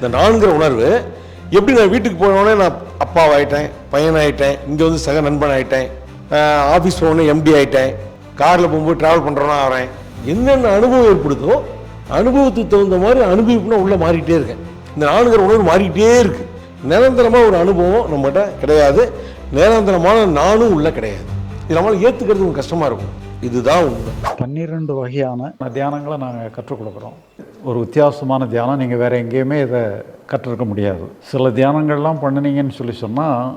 இந்த நான்கிற உணர்வு எப்படி நான் வீட்டுக்கு போனோடனே நான் அப்பாவாயிட்டேன் பையனாயிட்டேன் இங்கே வந்து சக நண்பன் ஆகிட்டேன் ஆஃபீஸ் போனோடனே எம்டி ஆகிட்டேன் காரில் போகும்போது ட்ராவல் பண்ணுறோன்னா ஆகிறேன் என்னென்ன அனுபவம் ஏற்படுதோ அனுபவத்துக்கு தகுந்த மாதிரி அனுபவிப்புனா உள்ளே மாறிட்டே இருக்கேன். இந்த நான்கிற உணர்வு மாறிக்கிட்டே இருக்குது நிரந்தரமாக ஒரு அனுபவம் நம்மகிட்ட கிடையாது. நிரந்தரமான நானும் உள்ள கிடையாது. இது நம்மளால் ஏற்றுக்கிறது கொஞ்சம் கஷ்டமாக இருக்கும். இதுதான் உண்மை. பன்னிரெண்டு வகையான தியானங்களை நாங்கள் கற்றுக் கொடுக்குறோம். ஒரு வித்தியாசமான தியானம் நீங்கள் வேறு எங்கேயுமே இதை கற்றுருக்க முடியாது. சில தியானங்கள்லாம் பண்ணினீங்கன்னு சொல்லி சொன்னால்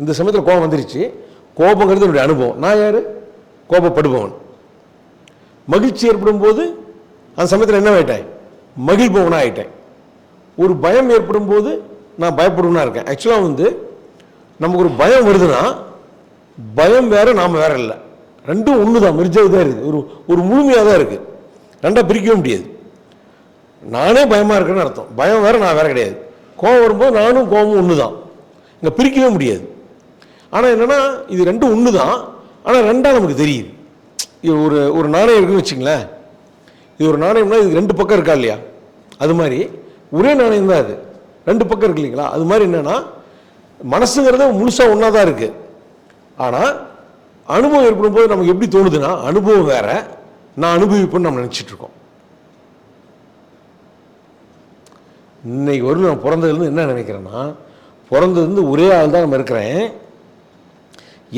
இந்த சமயத்தில் கோபம் வந்துருச்சு. கோபங்கிறது என்னுடைய அனுபவம். நான் யார்? கோபப்படுபவன். மகிழ்ச்சி ஏற்படும் போது அந்த சமயத்தில் என்ன மகிழ்பவனாக ஆயிட்டேன். ஒரு பயம் ஏற்படும் போது நான் பயப்படுவனாக இருக்கேன். ஆக்சுவலாக வந்து நமக்கு ஒரு பயம் வருதுன்னா பயம் வேறு நாம் வேறு இல்லை. ரெண்டும் ஒன்று தான் மெரிஜாக தான் இருக்குது. ஒரு ஒரு முழுமையாக தான் இருக்குது ரெண்டாக பிரிக்கவே முடியாது. நானே பயமாக இருக்கேன்னு அர்த்தம். பயம் வேறு நான் வேறு கிடையாது. கோபம் வரும்போது நானும் கோபமும் ஒன்று தான் இங்கே பிரிக்கவே முடியாது. ஆனால் என்னென்னா இது ரெண்டும் ஒன்று தான் ஆனால் ரெண்டாக நமக்கு தெரியுது. இது ஒரு ஒரு நாணயம் இருக்குன்னு வச்சுங்களேன். இது ஒரு நாணயம்னா இது ரெண்டு பக்கம் இருக்கா இல்லையா? அது மாதிரி. ஒரே நாணயம் தான் அது. ரெண்டு பக்கம் இருக்கு இல்லைங்களா? அது மாதிரி என்னென்னா மனசுங்கிறது முழுசாக ஒன்றா தான் இருக்குது ஆனால் அனுபவம் ஏற்படும் போது நமக்கு எப்படி தோணுதுன்னா அனுபவம் வேற நான் அனுபவிப்பேன்னு நம்ம நினச்சிட்ருக்கோம் இன்னைக்கு வரும் நான் பிறந்ததுலேருந்து என்ன நினைக்கிறேன்னா பிறந்ததுலேருந்து ஒரே ஆள் தான் நம்ம இருக்கிறேன்.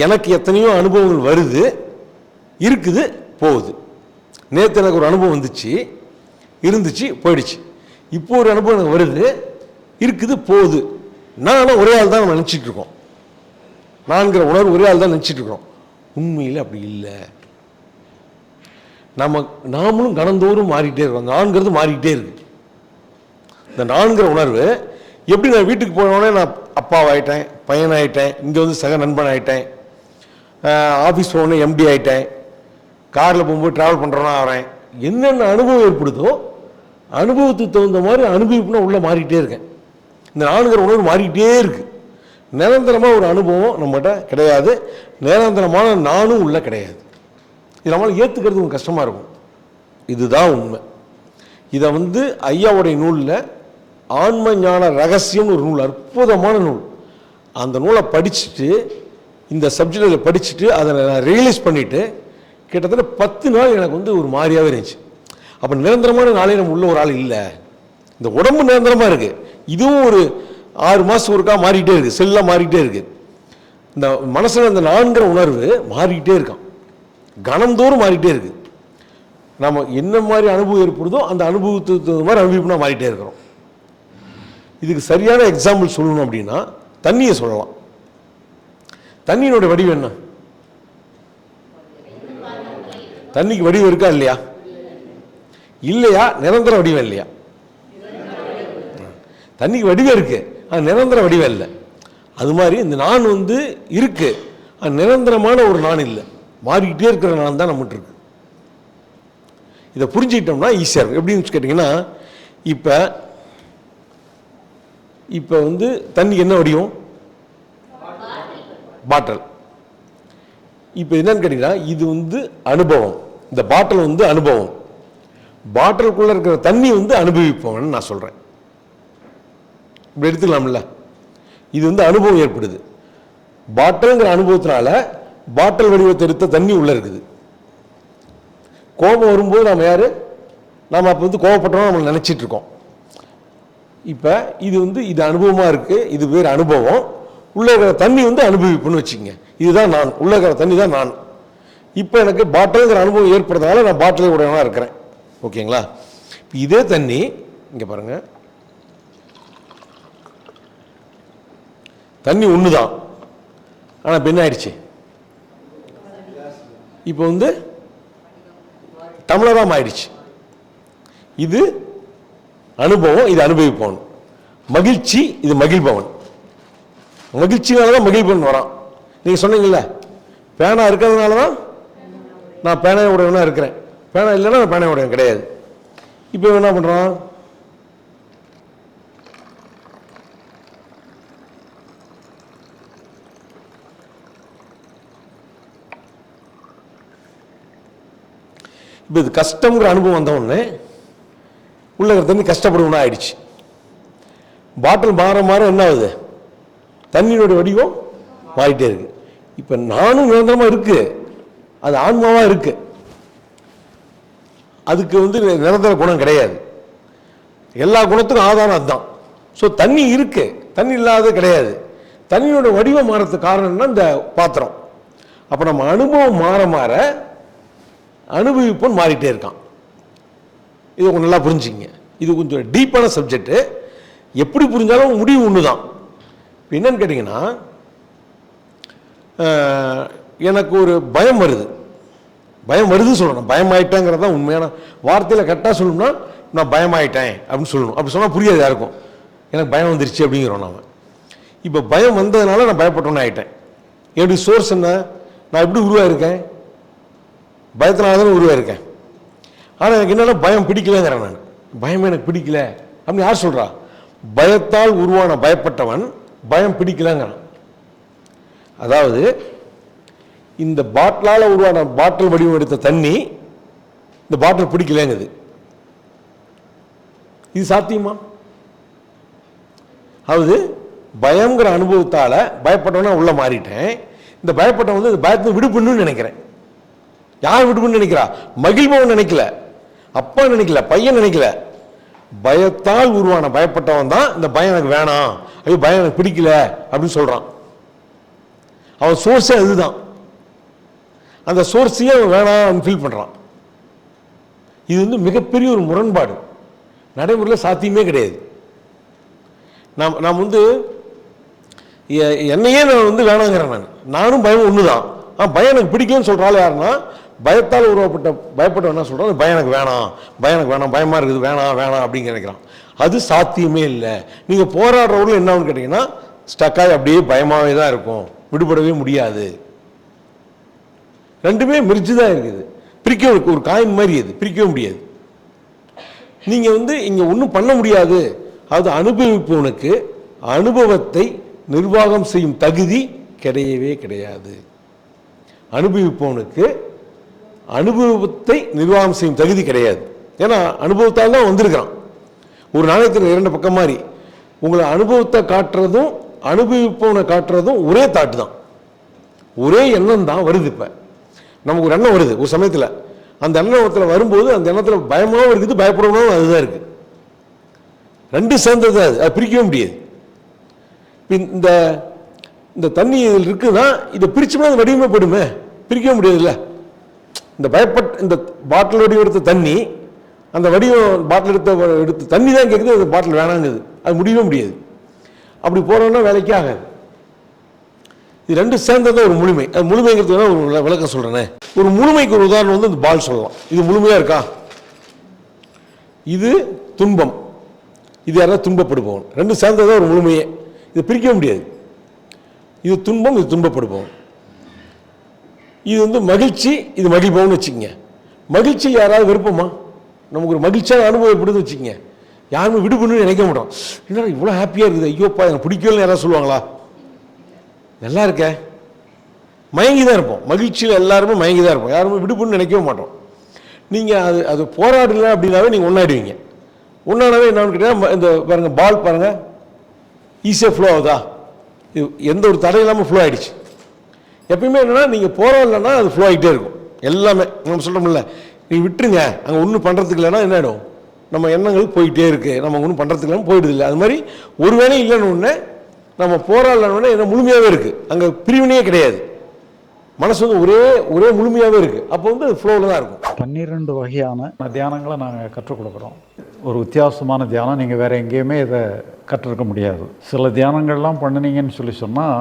எனக்கு எத்தனையோ அனுபவங்கள் வருது இருக்குது போகுது. நேற்று எனக்கு ஒரு அனுபவம் வந்துச்சு இருந்துச்சு போயிடுச்சு. இப்போ ஒரு அனுபவம் எனக்கு வருது இருக்குது போகுது. நானும் ஒரே ஆள் தான் நம்ம நினச்சிட்டு இருக்கோம். நான்கிற உணர்வு ஒரே ஆள் தான் நினச்சிட்டு இருக்கிறோம் உண்மையில் அப்படி இல்லை. நம்ம நாமளும் கணந்தோறும் மாறிக்கிட்டே இருக்கோம். நான்கிறது மாறிக்கிட்டே இருக்கு. இந்த நான்கிற உணர்வு எப்படி நான் வீட்டுக்கு போனோடனே நான் அப்பாவாயிட்டேன் பையனாயிட்டேன் இங்கே வந்து சக நண்பன் ஆயிட்டேன் ஆஃபீஸ் போனோடனே எம்டி ஆயிட்டேன். காரில் போகும்போது ட்ராவல் பண்ணுறோன்னா ஆகிறேன் என்னென்ன அனுபவம் ஏற்படுதோ அனுபவத்துக்கு தகுந்த மாதிரி அனுபவிப்புனா உள்ளே மாறிக்கிட்டே இருக்கேன். இந்த நான்கிற உணர்வு மாறிக்கிட்டே இருக்குது நிரந்தரமாக ஒரு அனுபவம் நம்மகிட்ட கிடையாது. நிரந்தரமான நானும் உள்ளே கிடையாது. இது நம்மளால் ஏற்றுக்கிறது கொஞ்சம் கஷ்டமாக இருக்கும். இதுதான் உண்மை. இதை வந்து ஐயாவுடைய நூலில் ஆன்ம ஞான ரகசியம்னு ஒரு நூல் அற்புதமான நூல். அந்த நூலை படிச்சுட்டு இந்த சப்ஜெக்டில் படிச்சுட்டு அதை நான் ரியலைஸ் பண்ணிவிட்டு கிட்டத்தட்ட பத்து நாள் எனக்கு வந்து ஒரு மாதிரியாகவே இருந்துச்சு. அப்போ நிரந்தரமான நாளே நம்ம உள்ள ஒரு ஆள் இல்லை. இந்த உடம்பு நிரந்தரமாக இருக்குது இதுவும் ஒரு ஆறு மாதம் ஒருக்கா மாறிக்கிட்டே இருக்குது செல்லாக மாறிக்கிட்டே இருக்குது இந்த மனசில் அந்த நான்கிற உணர்வு மாறிக்கிட்டே இருக்கான். கணந்தோறும் மாறிக்கிட்டே இருக்குது நம்ம என்ன மாதிரி அனுபவம் ஏற்படுதோ அந்த அனுபவத்துக்கு தகுந்த மாதிரி அனுபவிப்புனா மாறிட்டே இருக்கிறோம். இதுக்கு சரியான எக்ஸாம்பிள் சொல்லணும் அப்படின்னா தண்ணியை சொல்லலாம். தண்ணியினோட வடிவம் என்ன? தண்ணிக்கு வடிவம் இருக்கா இல்லையா? இல்லையா? நிரந்தர வடிவம் இல்லையா? தண்ணிக்கு வடிவம் இருக்கு. அது நிரந்தர வடிவம் இல்லை. அது மாதிரி இந்த நான் வந்து இருக்கு. அது நிரந்தரமான ஒரு நான் இல்லை. மாறிக்கிட்டே இருக்கிற நான் தான் நம்மகிட்ட இருக்கு. இதை புரிஞ்சுக்கிட்டோம்னா ஈஸியாக இருக்கும். எப்படின்னு கேட்டிங்கன்னா இப்போ இப்போ வந்து தண்ணிக்கு என்ன வடிவம்? பாட்டில். இப்போ என்னன்னு கேட்டிங்கன்னா இது வந்து அனுபவம். இந்த பாட்டில் வந்து அனுபவம். பாட்டிலுக்குள்ளே இருக்கிற தண்ணி வந்து அனுபவிப்பவன் நான் சொல்கிறேன் இப்படி எடுத்துக்கலாம்ல. இது வந்து அனுபவம் ஏற்படுது. பாட்டில்ங்கிற அனுபவத்தினால பாட்டில் வடிவத்தை எடுத்த தண்ணி உள்ளே இருக்குது. கோபம் வரும்போது நாம் யார்? நாம் அப்போ வந்து கோபப்பட்டோம் நம்ம நினச்சிட்டு இருக்கோம். இப்போ இது வந்து இது அனுபவமாக இருக்குது இது வேறு அனுபவம். உள்ளே இருக்கிற தண்ணி வந்து அனுபவிப்புன்னு வச்சுக்கோங்க. இதுதான் நான் உள்ளே இருக்கிற தண்ணி தான் நான். இப்போ எனக்கு பாட்டிலுங்கிற அனுபவம் ஏற்படுறதுனால நான் பாட்டில் உடையவனாக இருக்கிறேன். ஓகேங்களா? இப்போ இதே தண்ணி இங்கே பாருங்கள் தண்ணி ஒன்று தான் ஆனால் இப்போ என்ன ஆயிடுச்சு? இப்போ வந்து டம்ளராக ஆயிடுச்சு. இது அனுபவம் இது அனுபவிப்பவன். மகிழ்ச்சி இது மகிழ்பவன். மகிழ்ச்சினால தான் மகிழ்பவன் வரான். நீங்கள் சொன்னீங்கல்ல பேனா இருக்கிறதுனால தான் நான் பேனை உடையவனா இருக்கிறேன். பேனா இல்லைன்னா நான் பேனை உடையவன் கிடையாது. இப்போ என்ன பண்ணுறான் இப்போ இது கஷ்டங்கிற அனுபவம் வந்த உடனே உள்ள இருக்கிற தண்ணி கஷ்டப்படுவனா ஆயிடுச்சு பாட்டில் மாற மாற என்ன ஆகுது? தண்ணியோட வடிவம் மாறிட்டே இருக்கு. இப்போ நானும் நிரந்தரமாக இருக்கு. அது ஆன்மாவாக இருக்கு. அதுக்கு வந்து நிரந்தர குணம் கிடையாது. எல்லா குணத்துக்கும் ஆதாரம் அதுதான். ஸோ தண்ணி இருக்கு. தண்ணி இல்லாத கிடையாது. தண்ணியோட வடிவம் மாறத்துக்கு காரணம்னா இந்த பாத்திரம். அப்போ நம்ம அனுபவம் மாற மாற அனுபவிப்பன் மாறிட்டே இருக்கான். இது கொஞ்சம் நல்லா புரிஞ்சுங்க இது கொஞ்சம் டீப்பான சப்ஜெக்ட்டு எப்படி புரிஞ்சாலும் முடிவு ஒன்று தான் என்னன்னு கேட்டிங்கன்னா எனக்கு ஒரு பயம் வருது. பயம் வருது சொல்லணும். பயமாயிட்டேங்கிறது தான் உண்மையான வார்த்தையில் கரெக்டாக சொல்லணும்னா நான் பயமாயிட்டேன் அப்படின்னு சொல்லணும். அப்படி சொன்னால் புரியாது யாருக்கும். எனக்கு பயம் வந்துருச்சு அப்படிங்கிறோம் நாம். இப்போ பயம் வந்ததுனால நான் பயப்பட்டோன்னு ஆயிட்டேன். என்னுடைய சோர்ஸ் என்ன? நான் எப்படி உருவாயிருக்கேன்? பயத்தினால தானே உருவாயிருக்கேன். ஆனால் எனக்கு என்னால் பயம் பிடிக்கலங்கிறேன் நான். பயம் எனக்கு பிடிக்கல. அப்படின்னு யார் சொல்கிறா பயத்தால் உருவான பயப்பட்டவன் பயம் பிடிக்கலங்கிறான். அதாவது இந்த பாட்டிலால் உருவான பாட்டில் வடிவம் எடுத்த தண்ணி இந்த பாட்டில் பிடிக்கலங்குது. இது சாத்தியமா? அதாவது பயங்கிற அனுபவத்தால் பயப்பட்டவனா உள்ள மாறிட்டேன். இந்த பயப்பட்டவன் வந்து இந்த பயத்தை விடுபடணும்னு நினைக்கிறேன். யார் விடுபடணும்னு நினைக்கிறா? மகிழ்பவன் நினைக்கல. அப்பா நினைக்கல. பையன் நினைக்கல. பயத்தால் உருவான பயப்பட்டவன் தான் இந்த பயம் எனக்கு வேணாம். ஐயோ பயம் எனக்கு பிடிக்கல அப்படின்னு சொல்கிறான் அவன் சோர்ஸே அதுதான். அந்த சோர்ஸையே அவன் வேணாம் ஃபீல் பண்ணுறான் இது வந்து மிகப்பெரிய ஒரு முரண்பாடு. நடைமுறையில் சாத்தியமே கிடையாது. நாம் நாம் வந்து எ- என்னையே நான் வந்து வேணாங்கிறேன் நான். நானும் பயம் ஒன்று தான் ஆ பயம் எனக்கு பிடிக்கும்னு சொல்கிறாள் யாருன்னா பயத்தால் உருவப்பட்ட பயப்பட்ட என்ன சொல்கிறான் பயம் எனக்கு வேணாம். பயம் எனக்கு வேணாம். பயமாக இருக்குது. வேணாம் வேணாம் அப்படின்னு நினைக்கிறான். அது சாத்தியமே இல்லை. நீங்கள் போராடுறவங்களும் என்ன கேட்டிங்கன்னா ஸ்டக்காகி அப்படியே பயமாகவே தான் இருக்கும். விடுபடவே முடியாது. ரெண்டுமே மிரிச்சு தான் இருக்குது. பிரிக்க ஒரு காயின் மாதிரி அது பிரிக்கவே முடியாது. நீங்கள் வந்து இங்கே ஒன்றும் பண்ண முடியாது. அது அனுபவிப்பவனுக்கு அனுபவத்தை நிர்வாகம் செய்யும் தகுதி கிடையவே கிடையாது. அனுபவிப்பவனுக்கு அனுபவத்தை நிர்வாகம் செய்யும் தகுதி கிடையாது. ஏன்னா அனுபவத்தால் தான் வந்திருக்கிறான். ஒரு நாணயத்தின் இரண்டு பக்கம் மாதிரி உங்களை அனுபவத்தை காட்டுறதும் அனுபவிப்பவனை காட்டுறதும் ஒரே தாட்டு தான். ஒரே எண்ணம் தான் வருது இப்போ. நமக்கு ஒரு எண்ணம் வருது ஒரு சமயத்தில். அந்த எண்ணத்தில் வரும்போது அந்த எண்ணத்தில் பயமாகவும் இருக்குது பயப்படவும் அதுதான் இருக்குது ரெண்டு சேர்ந்தது அது அது பிரிக்கவே முடியாது. இந்த இந்த தண்ணி இதில் இருக்குன்னா இதை பிரிச்சோம்னா அது வடிவமே போயிடுமே. பிரிக்கவே முடியாதுல்ல. இந்த பயப்பட் இந்த பாட்டில் வடிவெடுத்த தண்ணி அந்த வடிவம் பாட்டில் எடுத்த எடுத்த தண்ணி தான் கேட்குது அது பாட்டில் வேணாங்குது. அது முடியவே முடியாது. அப்படி போகிறோன்னா வேலைக்கே ஆகாது. இது ரெண்டு சேர்ந்தது ஒரு முழுமை. அது முழுமைங்கிறது ஒரு விளக்கம் சொல்கிறேனே ஒரு முழுமைக்கு ஒரு உதாரணம் வந்து இந்த பால் சொல்லலாம். இது முழுமையாக இருக்கா? இது துன்பம். இது யாராவது துன்பப்படுபவன். ரெண்டு சேர்ந்தது ஒரு முழுமையே. இதை பிரிக்க முடியாது. இது துன்பம் இது துன்பப்படுபவன். இது வந்து மகிழ்ச்சி இது மகிழ்பவன் வச்சுக்கோங்க. மகிழ்ச்சி யாராவது விருப்பமா? நமக்கு ஒரு மகிழ்ச்சியான அனுபவம் எப்படின்னு வச்சுக்கோங்க. யாருமே விடுபடணும்னு நினைக்க மாட்டோம். என்னடா இவ்வளோ ஹாப்பியாக இருக்குது? ஐயோப்பா எனக்கு பிடிக்கலன்னு யாராவது சொல்லுவாங்களா? நல்லா இருக்கே மயங்கி தான் இருப்போம். மகிழ்ச்சியில் எல்லாருமே மயங்கி தான் இருப்போம். யாருமே விடுபடணும்னு நினைக்கவே மாட்டோம். நீங்கள் அது அது போராடல அப்படின்னாவே நீங்கள் ஒன்றாடுவீங்க ஒன்றாடவே என்னன்னு கேட்டால் இந்த பாருங்கள் பால் பாருங்கள் ஈஸியாக ஃப்ளோ ஆகுதா? இது எந்த ஒரு தடை இல்லாமல் ஃப்ளோ ஆகிடுச்சு எப்பயுமே என்னன்னா நீங்கள் போராடலன்னா அது ஃப்ளோ ஆகிட்டே இருக்கும். எல்லாமே நம்ம சொல்கிறோம்ல நீ விட்டுருங்க. அங்கே ஒன்றும் பண்ணுறதுக்கு இல்லைன்னா என்ன ஆகிடும் நம்ம எண்ணங்கள் போயிட்டே இருக்கு. நம்ம ஒன்றும் பண்ணுறதுக்கு இல்லாமல் போயிடுது இல்லை. அது மாதிரி ஒரு வேலையும் இல்லைன்னு ஒன்று நம்ம போராடலன்னு என்ன முழுமையாகவே இருக்குது அங்கே பிரிவினையே கிடையாது. மனசு வந்து ஒரே ஒரே முழுமையாகவே இருக்குது அப்போ வந்து அது ஃப்ளோவில் தான் இருக்கும். பன்னிரெண்டு வகையான தியானங்களை நாங்கள் கற்றுக் கொடுக்குறோம். ஒரு வித்தியாசமான தியானம். நீங்கள் வேறு எங்கேயுமே இதை கற்றுருக்க முடியாது. சில தியானங்கள்லாம் பண்ணினீங்கன்னு சொல்லி சொன்னால்